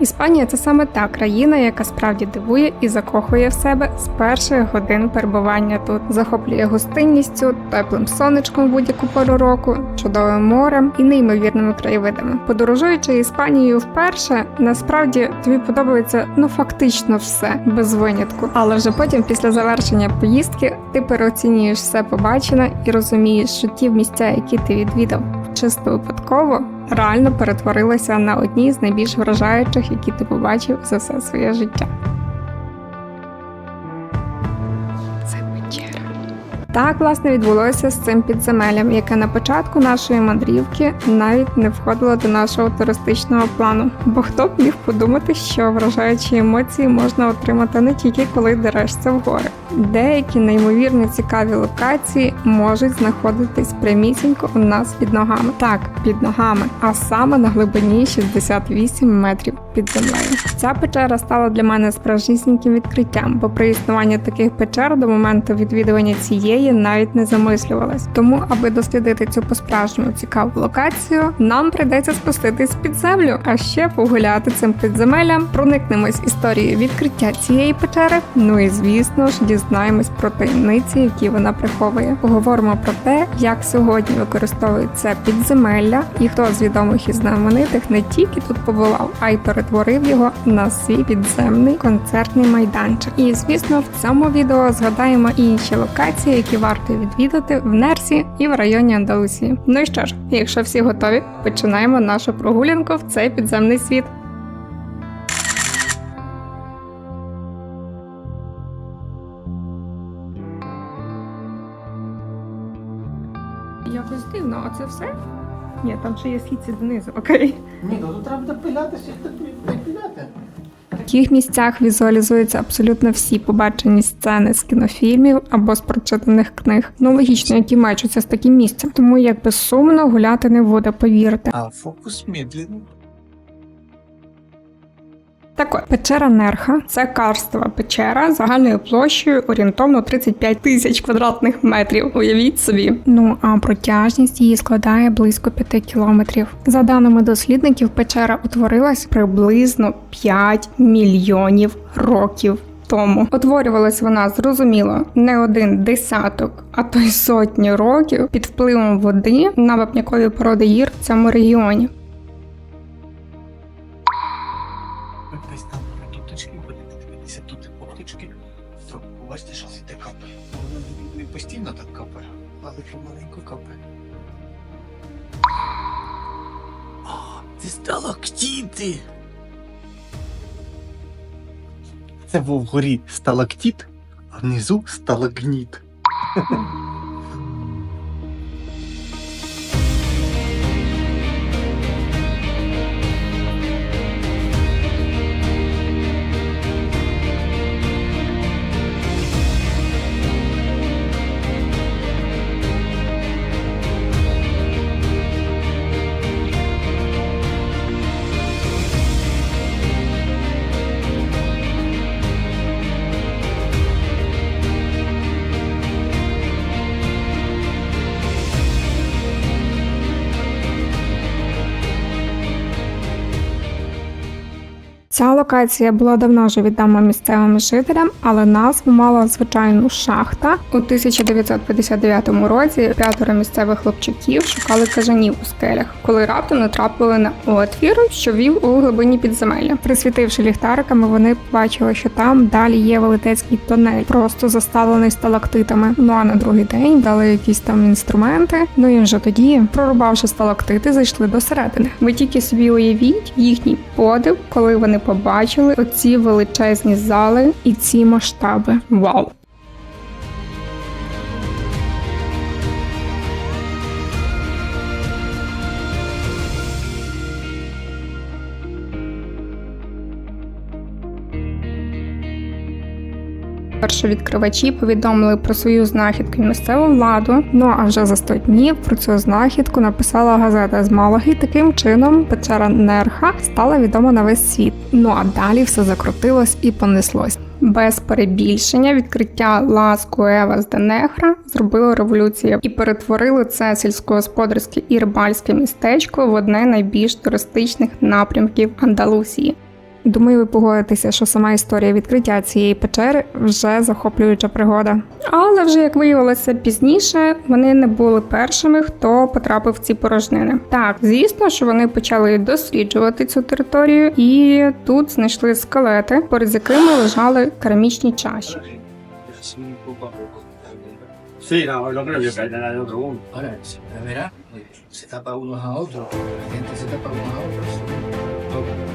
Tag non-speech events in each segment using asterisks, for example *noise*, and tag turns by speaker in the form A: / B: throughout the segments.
A: Іспанія це саме та країна, яка справді дивує і закохує в себе з перших годин перебування тут, захоплює гостинністю, теплим сонечком в будь-яку пору року, чудовим морем і неймовірними краєвидами. Подорожуючи Іспанією вперше, насправді тобі подобається ну фактично все без винятку. Але вже потім, після завершення поїздки, ти переоцінюєш все побачене і розумієш, що ті місця, які ти відвідав чисто випадково, реально перетворилася на одні з найбільш вражаючих, які ти побачив за все своє життя. Так, власне, відбулося з цим підземеллям, яке на початку нашої мандрівки навіть не входило до нашого туристичного плану. Бо хто б міг подумати, що вражаючі емоції можна отримати не тільки коли дерешся в гори. Деякі неймовірно цікаві локації можуть знаходитись прямісінько у нас під ногами. Так, під ногами, а саме на глибині 68 метрів під землею. Ця печера стала для мене справжнісіньким відкриттям, бо при існуванні таких печер до моменту відвідування цієї навіть не замислювалась. Тому, аби дослідити цю по-справжньому цікаву локацію, нам прийдеться спуститись під землю, а ще погуляти цим підземеллям, проникнемось історією відкриття цієї печери. Ну і звісно ж, дізнаємось про таємниці, які вона приховує. Поговоримо про те, як сьогодні використовують це підземелля, і хто з відомих і знаменитих не тільки тут побував, а й перетворив його на свій підземний концертний майданчик. І звісно, в цьому відео згадаємо і інші локації, які варто відвідати в Нерсі і в районі Андалусії. Ну і що ж, якщо всі готові, починаємо нашу прогулянку в цей підземний світ. Якось дивно, а це все? Ні, там ще є східці донизу, окей.
B: Ні, ну тут треба допилятися і допиляти.
A: В таких місцях візуалізуються абсолютно всі побачені сцени з кінофільмів або з прочитаних книг. Ну логічно, які мечуться з таким місцем. Тому якби сумно гуляти не буде, повірте.
B: А фокус медленний.
A: Так от, печера Нерха це карстова печера загальною площею орієнтовно 35 тисяч квадратних метрів. Уявіть собі. Ну а протяжність її складає близько 5 кілометрів. За даними дослідників, печера утворилась приблизно 5 мільйонів років. Тому утворювалась вона зрозуміло не один десяток, а то й сотні років під впливом води на вапнякові породи гір в цьому регіоні.
B: Десь там туточки, будете дивитися тут оптички. То бачите, що звідти капає. Не постійно так капає, але помаленьку капає. Це сталактіти. Це був вгорі сталактіт, а внизу сталагніт.
A: Ця локація була давно вже відома місцевим жителям, але назву мала звичайну шахта. У 1959 році п'ятеро місцевих хлопчаків шукали кажанів у скелях, коли раптом натрапили на отвір, що вів у глибині підземелля. Присвітивши ліхтариками, вони побачили, що там далі є велетенський тонель, просто заставлений сталактитами. Ну а на другий день дали якісь там інструменти. Ну і вже тоді, прорубавши сталактити, зайшли до середини. Ви тільки собі уявіть їхній подив, коли вони побачили оці величезні зали і ці масштаби. Вау! Першовідкривачі повідомили про свою знахідку місцеву владу. Ну а вже за 100 днів про цю знахідку написала газета з Малаги. Таким чином печера Нерха стала відома на весь світ. Ну а далі все закрутилось і понеслось. Без перебільшення відкриття Лас Куевас де Нехра зробило революцію і перетворило це сільськогосподарське і рибальське містечко в одне найбільш туристичних напрямків Андалусії. Думаю, ви погодитеся, що сама історія відкриття цієї печери вже захоплююча пригода. Але вже як виявилося пізніше, вони не були першими, хто потрапив в ці порожнини. Так, звісно, що вони почали досліджувати цю територію, і тут знайшли скелети, поряд з якими лежали керамічні чаші.
C: Sí, no, no creo que caigan en otro mundo.
B: Ahora, se verá, se tapa unos a otros, la gente se tapa unos a otros.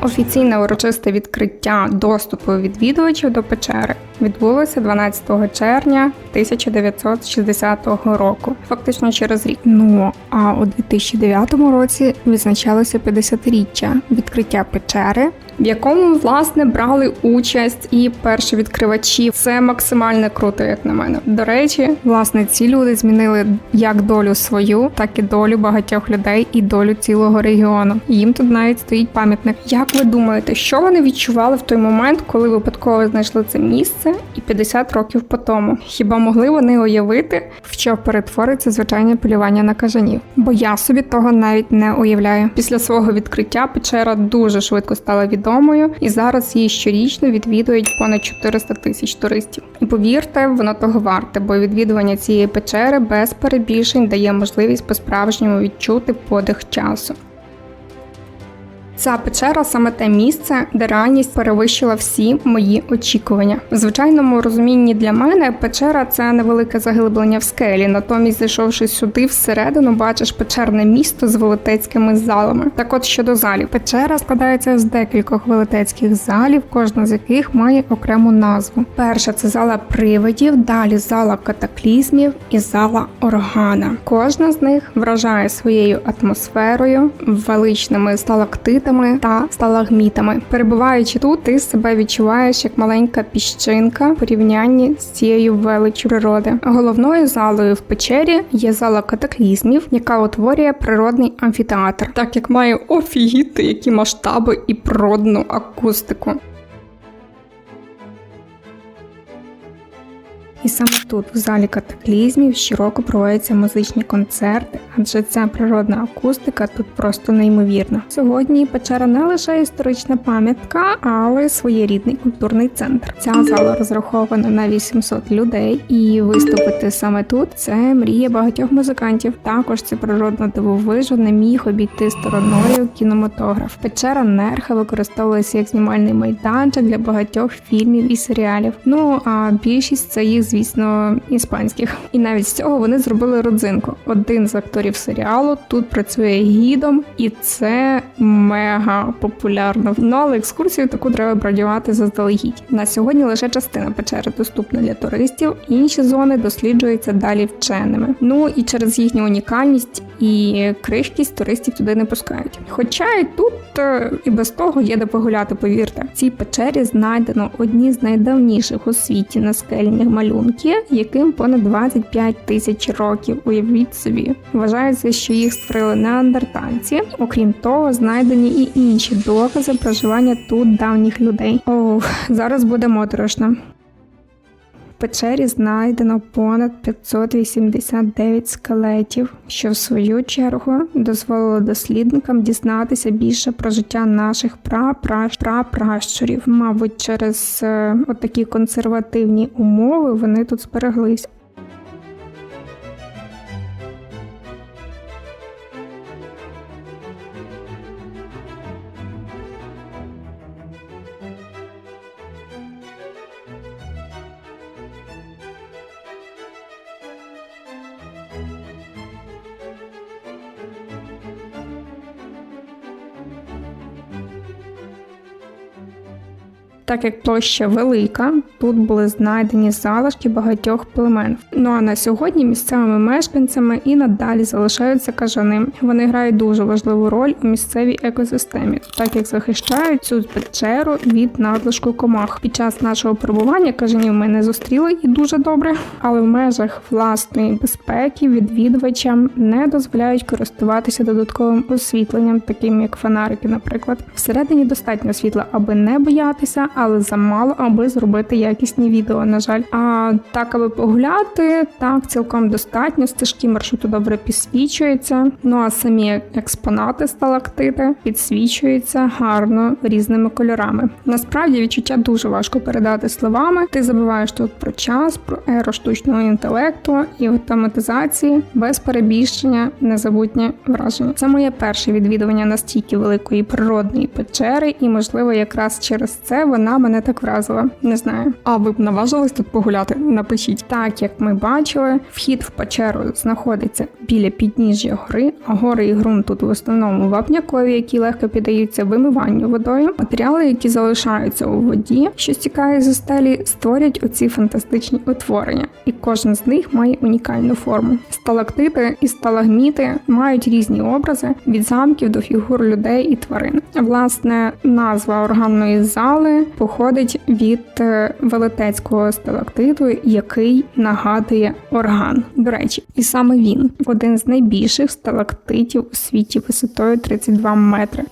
A: Офіційне урочисте відкриття доступу відвідувачів до печери відбулося 12 червня 1960 року, фактично через рік. Ну а у 2009 році відзначалося 50-річчя відкриття печери, в якому власне брали участь і перші відкривачі. Це максимально круто, як на мене. До речі, власне, ці люди змінили як долю свою, так і долю багатьох людей і долю цілого регіону. Їм тут навіть стоїть пам'ятник. Як ви думаєте, що вони відчували в той момент, коли випадково знайшли це місце, і 50 років по тому? Хіба могли вони уявити, в що перетвориться звичайне полювання на кажанів? Бо я собі того навіть не уявляю. Після свого відкриття печера дуже швидко стала відомою, і зараз її щорічно відвідують понад 400 тисяч туристів. І повірте, воно того варте, бо відвідування цієї печери без перебільшень дає можливість по-справжньому відчути подих часу. Ця печера саме те місце, де реальність перевищила всі мої очікування. В звичайному розумінні для мене печера це невелике заглиблення в скелі. Натомість, зайшовши сюди всередину, бачиш печерне місто з велетецькими залами. Так от щодо залів, печера складається з декількох велетецьких залів, кожна з яких має окрему назву. Перша це зала привидів, далі зала катаклізмів і зала органа. Кожна з них вражає своєю атмосферою, величними сталактитами та сталагмітами. Перебуваючи тут, ти себе відчуваєш як маленька піщинка в порівнянні з цією величчю природи. Головною залою в печері є зала катаклізмів, яка утворює природний амфітеатр, так як має офігіти, які масштаби і природну акустику. І саме тут, в залі катаклізмів, щороку проводяться музичні концерти, адже ця природна акустика тут просто неймовірна. Сьогодні печера не лише історична пам'ятка, але своєрідний культурний центр. Ця зала розрахована на 800 людей, і виступити саме тут це мрія багатьох музикантів. Також це природно дивовижу не міг обійти стороною кінематограф. Печера Нерха використовується як знімальний майданчик для багатьох фільмів і серіалів. Ну а більшість це їх, звісно, іспанських. І навіть з цього вони зробили родзинку. Один з акторів серіалу тут працює гідом, і це мега популярно. Ну але екскурсію таку треба бронювати заздалегідь. На сьогодні лише частина печери доступна для туристів, інші зони досліджуються далі вченими. Ну і через їхню унікальність і крихкість туристів туди не пускають. Хоча і тут е, і без того є де погуляти, повірте. В цій печері знайдено одні з найдавніших у світі наскельних малюнки, яким понад 25 тисяч років. Уявіть собі. Вважається, що їх створили неандертальці. Окрім того, знайдені і інші докази проживання тут давніх людей. Ох, зараз буде моторошно. Печері знайдено понад 589 скелетів, що в свою чергу дозволило дослідникам дізнатися більше про життя наших пра-пра-пра-пращурів. Мабуть, через е, отакі консервативні умови вони тут збереглись. Так як площа велика, тут були знайдені залишки багатьох племен. Ну а на сьогодні місцевими мешканцями і надалі залишаються кажани. Вони грають дуже важливу роль у місцевій екосистемі, так як захищають цю печеру від надлишку комах. Під час нашого перебування кажанів ми не зустріли і дуже добре, але в межах власної безпеки відвідувачам не дозволяють користуватися додатковим освітленням, таким як фонарики, наприклад. Всередині достатньо світла, аби не боятися, але замало, аби зробити якісні відео. На жаль, а так, аби погуляти, так цілком достатньо. Стежки маршруту добре підсвічуються. Ну а самі експонати сталактити підсвічуються гарно різними кольорами. Насправді відчуття дуже важко передати словами. Ти забуваєш тут про час, про еру штучного інтелекту і автоматизації без перебільшення незабутнє враження. Це моє перше відвідування настільки великої природної печери, і можливо, якраз через це вона мене так вразила. Не знаю. А ви б наважились тут погуляти? Напишіть так, як ми бачили, вхід в печеру знаходиться біля підніжжя гори, а гори і ґрунт тут в основному вапнякові, які легко піддаються вимиванню водою. Матеріали, які залишаються у воді, що стікає зі стелі, створять оці фантастичні утворення, і кожен з них має унікальну форму. Сталактити і сталагміти мають різні образи від замків до фігур людей і тварин. Власне, назва органної зали походить від е, велетецького сталактиту, який нагадує орган. До речі, і саме він один з найбільших сталактитів у світі висотою 32 метри.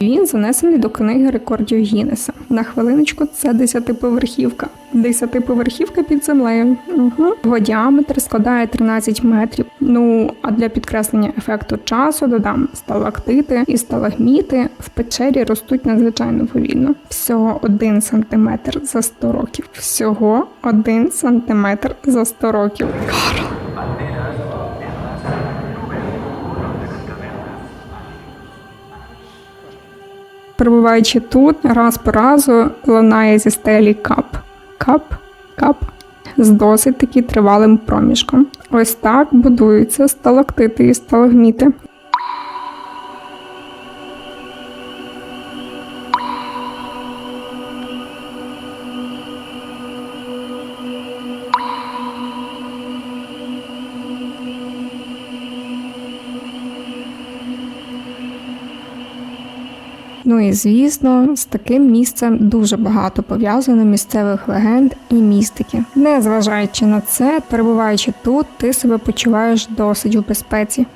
A: Він занесений до книги рекордів Гіннеса. На хвилиночку це десятиповерхівка. Десятиповерхівка під землею. Угу. Його діаметр складає 13 метрів. Ну а для підкреслення ефекту часу додам сталактити і сталагміти в печері ростуть надзвичайно повільно. Всього 1 сантиметр за 100 років. Всього 1 сантиметр за 100 років. Перебуваючи тут, раз по разу лунає зі стелі кап, кап, кап з досить таки тривалим проміжком. Ось так будуються сталактити і сталагміти. Ну і звісно, з таким місцем дуже багато пов'язано місцевих легенд і містики. Незважаючи на це, перебуваючи тут, ти себе почуваєш досить у безпеці.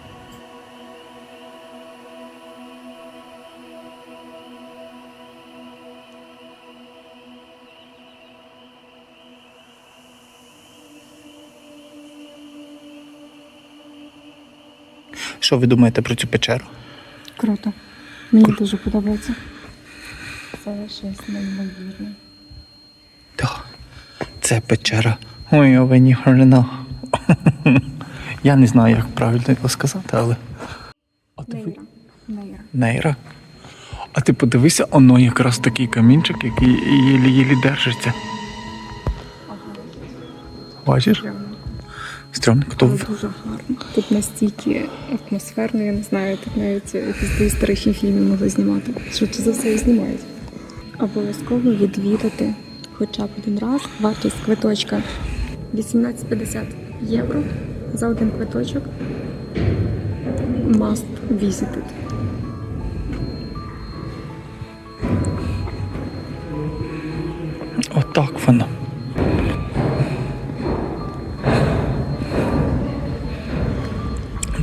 B: Що ви думаєте про цю печеру?
D: Круто. Мені дуже подобається. Це щось неймовірне.
B: Так. Це печера. Ой, овені хорена. *laughs* Я не знаю, як правильно його сказати, але. А ти ви-
D: Нейра.
B: Нейра. А ти подивися, оно якраз такий камінчик, який єлі-єлі держиться. Бачиш? Стрьомно, хто
D: Але дуже гарно. Тут настільки атмосферно, я не знаю, тут навіть якісь історичні фільми могли знімати. Швидше за все і знімають. Обов'язково відвідати хоча б один раз. Вартість квиточка 18,50 євро за один квиточок. Must visited.
B: Отак воно.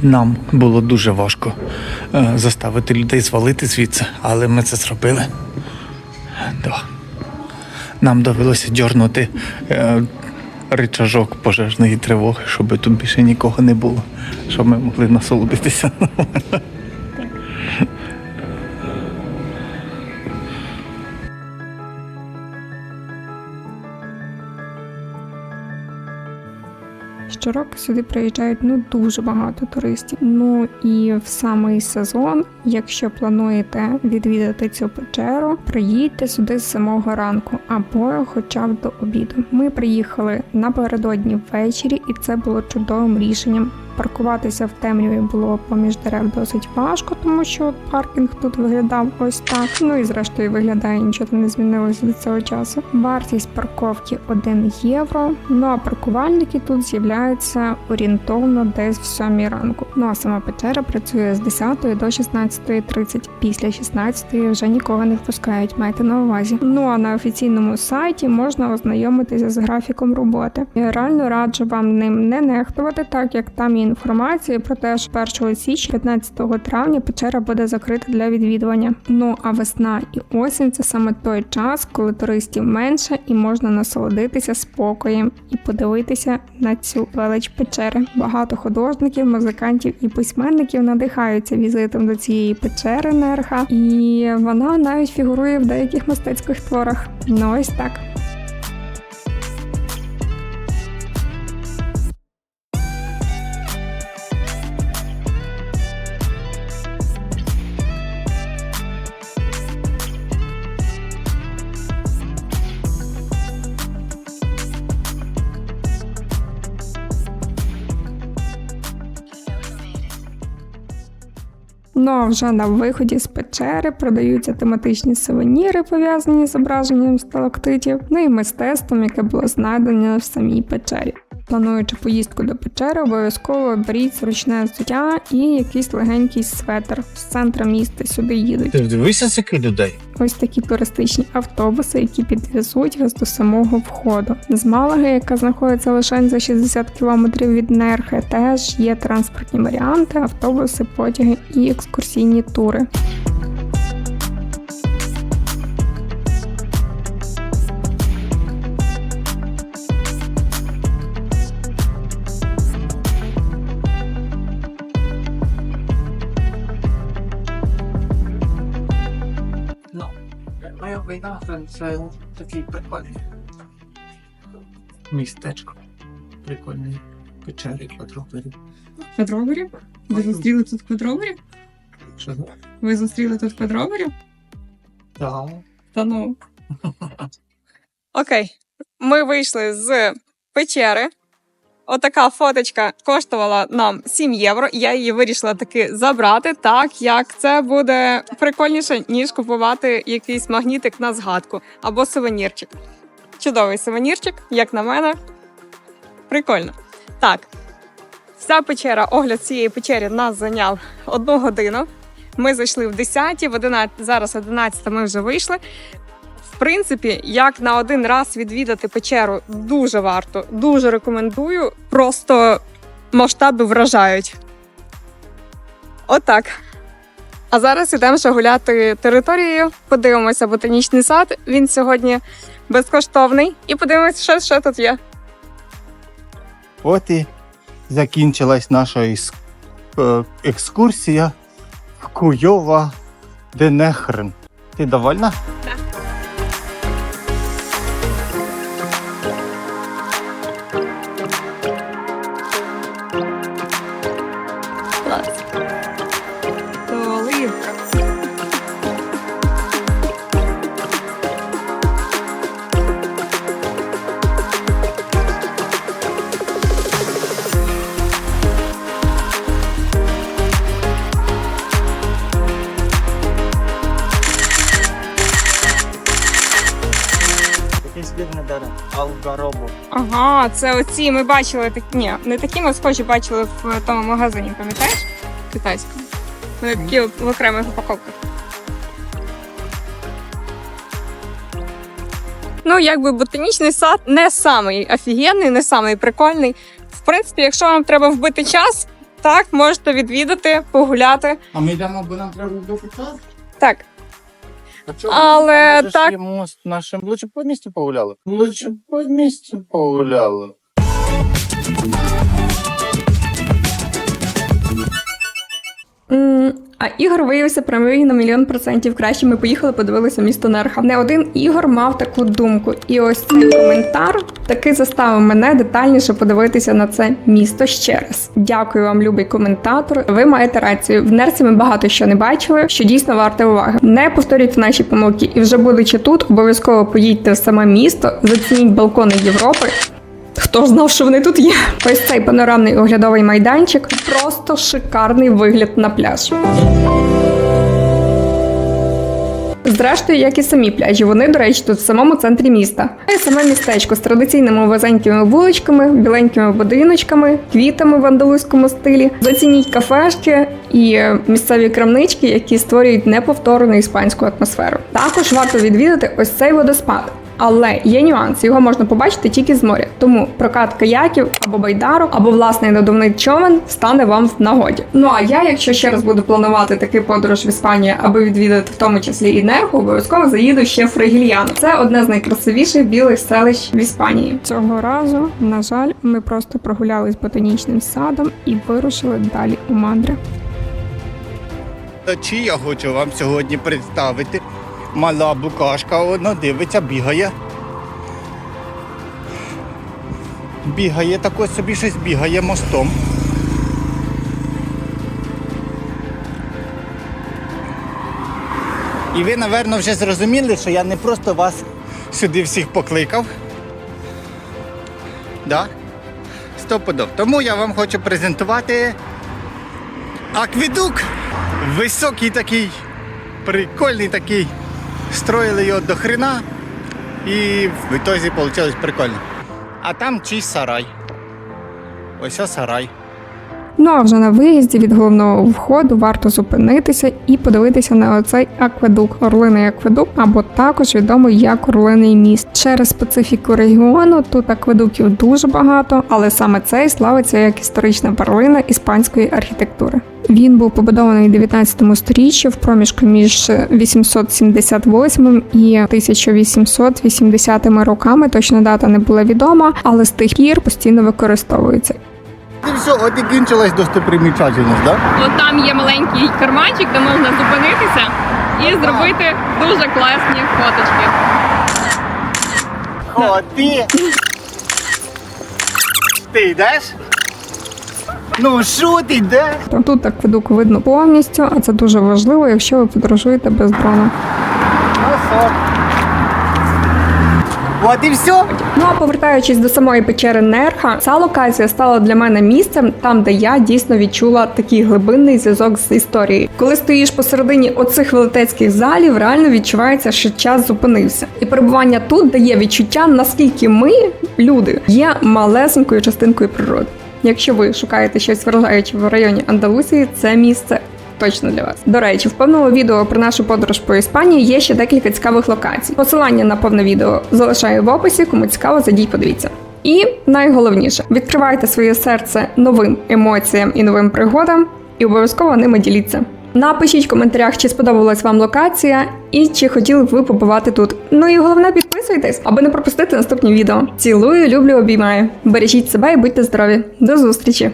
B: Нам було дуже важко е, заставити людей звалити звідси, але ми це зробили. Да. Нам довелося дьорнути е, ричажок пожежної тривоги, щоб тут більше нікого не було, щоб ми могли насолодитися.
A: Щороку сюди приїжджають ну дуже багато туристів. Ну і в самий сезон, якщо плануєте відвідати цю печеру, приїдьте сюди з самого ранку або хоча б до обіду. Ми приїхали напередодні ввечері, і це було чудовим рішенням. Паркуватися в темряві було поміж дерев досить важко, тому що паркінг тут виглядав ось так. Ну і зрештою виглядає нічого не змінилося до цього часу. Вартість парковки 1 євро. Ну а паркувальники тут з'являються орієнтовно десь в 7 ранку. Ну а сама печера працює з 10 до 16.30. Після 16 вже нікого не впускають. Майте на увазі. Ну а на офіційному сайті можна ознайомитися з графіком роботи. Я реально раджу вам ним не нехтувати, так як там є інформація про те, що 1 січня, 15 травня печера буде закрита для відвідування. Ну а весна і осінь це саме той час, коли туристів менше і можна насолодитися спокоєм і подивитися на цю велич печери. Багато художників, музикантів і письменників надихаються візитом до цієї печери Нерха, і вона навіть фігурує в деяких мистецьких творах. Ну ось так. Ну а вже на виході з печери продаються тематичні сувеніри, пов'язані з зображенням сталактитів, ну і мистецтвом, яке було знайдене в самій печері. Плануючи поїздку до печери, обов'язково беріть зручне взуття і якийсь легенький светр. З центра міста сюди їдуть.
B: Ти дивися, скільки людей.
A: Ось такі туристичні автобуси, які підвезуть вас до самого входу. З Малаги, яка знаходиться лише за 60 кілометрів від Нерхи, теж є транспортні варіанти, автобуси, потяги і екскурсійні тури.
B: Це такий прикольний. Містечко. Прикольний. Печері квадроперів.
D: Квадроверів? Ви зустріли тут квадроверів?
B: Що?
D: Ви зустріли тут квадроверів?
B: Так.
D: Та ну.
A: Окей, ми вийшли з печери. Отака фоточка коштувала нам 7 євро. Я її вирішила таки забрати, так як це буде прикольніше, ніж купувати якийсь магнітик на згадку або сувенірчик. Чудовий сувенірчик, як на мене. Прикольно. Так, вся печера, огляд цієї печери нас зайняв одну годину. Ми зайшли в 10, в 11, зараз 11 ми вже вийшли. Принципі, як на один раз відвідати печеру, дуже варто, дуже рекомендую. Просто масштаби вражають. Отак. А зараз ідемо ще гуляти територією, подивимося ботанічний сад. Він сьогодні безкоштовний. І подивимося, що ще тут є.
B: От і закінчилась наша е, екскурсія в Куйова Денехрен. Ти довольна?
A: Це оці ми бачили такі. Ні, не такі ми схожі бачили в тому магазині, пам'ятаєш? Китайському. Вони такі в окремих упаковках. Ну, якби ботанічний сад не самий офігенний, не самий прикольний. В принципі, якщо вам треба вбити час, так, можете відвідати, погуляти.
B: А ми йдемо, бо нам треба вбити час?
A: Так? Але
B: Ми
A: так-
B: мост нашим лучше по місту погуляли. Лучше по місту погуляли.
A: А Ігор виявився правий на мільйон процентів краще. Ми поїхали, подивилися місто Нерха. Не один Ігор мав таку думку, і ось цей коментар таки заставив мене детальніше подивитися на це місто ще раз. Дякую вам, любий коментатор. Ви маєте рацію. В Нерсі ми багато що не бачили, що дійсно варте уваги. Не повторюйте наші помилки, і вже будучи тут, обов'язково поїдьте в саме місто, зацініть балкони Європи. Хто ж знав, що вони тут є? Ось цей панорамний оглядовий майданчик просто шикарний вигляд на пляж. Зрештою, як і самі пляжі, вони, до речі, тут в самому центрі міста. А й саме містечко з традиційними вузенькими вуличками, біленькими будиночками, квітами в андалузькому стилі. Зацініть кафешки і е, місцеві крамнички, які створюють неповторну іспанську атмосферу. Також варто відвідати ось цей водоспад. Але є нюанс, його можна побачити тільки з моря. Тому прокат каяків або байдарок, або власний надувний човен стане вам в нагоді. Ну а я, якщо ще раз буду планувати такий подорож в Іспанію, аби відвідати в тому числі і Нерху, обов'язково заїду ще в Фригільяно. Це одне з найкрасивіших білих селищ в Іспанії. Цього разу, на жаль, ми просто прогулялись ботанічним садом і вирушили далі у мандри.
E: Чи я хочу вам сьогодні представити. Мала букашка, вона дивиться, бігає. Бігає тако собі щось бігає мостом. І ви, напевно, вже зрозуміли, що я не просто вас сюди всіх покликав. Да? Стопудов. Тому я вам хочу презентувати акведук. Високий такий, прикольний такий. Строїли його до хрена і в ітозі вийшло прикольно. А там чийсь сарай. Ось сарай.
A: Ну а вже на виїзді від головного входу варто зупинитися і подивитися на оцей акведук, орлиний акведук, або також відомий як орлиний міст. Через специфіку регіону тут акведуків дуже багато, але саме цей славиться як історична перлина іспанської архітектури. Він був побудований у 19 сторіччі в проміжку між 878 і 1880 роками. Точна дата не була відома, але з тих пір постійно використовується.
E: Все, от і кінчилась достопримічательність, так?
F: От там є маленький карманчик, де можна зупинитися і зробити дуже класні фоточки.
E: Ходи. Ти йдеш? Ну що ти йдеш?
A: Тут акведук видно повністю, а це дуже важливо, якщо ви подорожуєте без дрона.
E: Носок. От і все.
A: Ну а повертаючись до самої печери Нерха, ця локація стала для мене місцем, там де я дійсно відчула такий глибинний зв'язок з історією. Коли стоїш посередині оцих велетецьких залів, реально відчувається, що час зупинився. І перебування тут дає відчуття, наскільки ми, люди, є малесенькою частинкою природи. Якщо ви шукаєте щось вражаюче в районі Андалусії, це місце точно для вас. До речі, в повному відео про нашу подорож по Іспанії є ще декілька цікавих локацій. Посилання на повне відео залишаю в описі. Кому цікаво, зайдіть, подивіться. І найголовніше, відкривайте своє серце новим емоціям і новим пригодам, і обов'язково ними діліться. Напишіть в коментарях, чи сподобалась вам локація і чи хотіли б ви побувати тут. Ну і головне, підписуйтесь, аби не пропустити наступні відео. Цілую, люблю, обіймаю. Бережіть себе і будьте здорові. До зустрічі!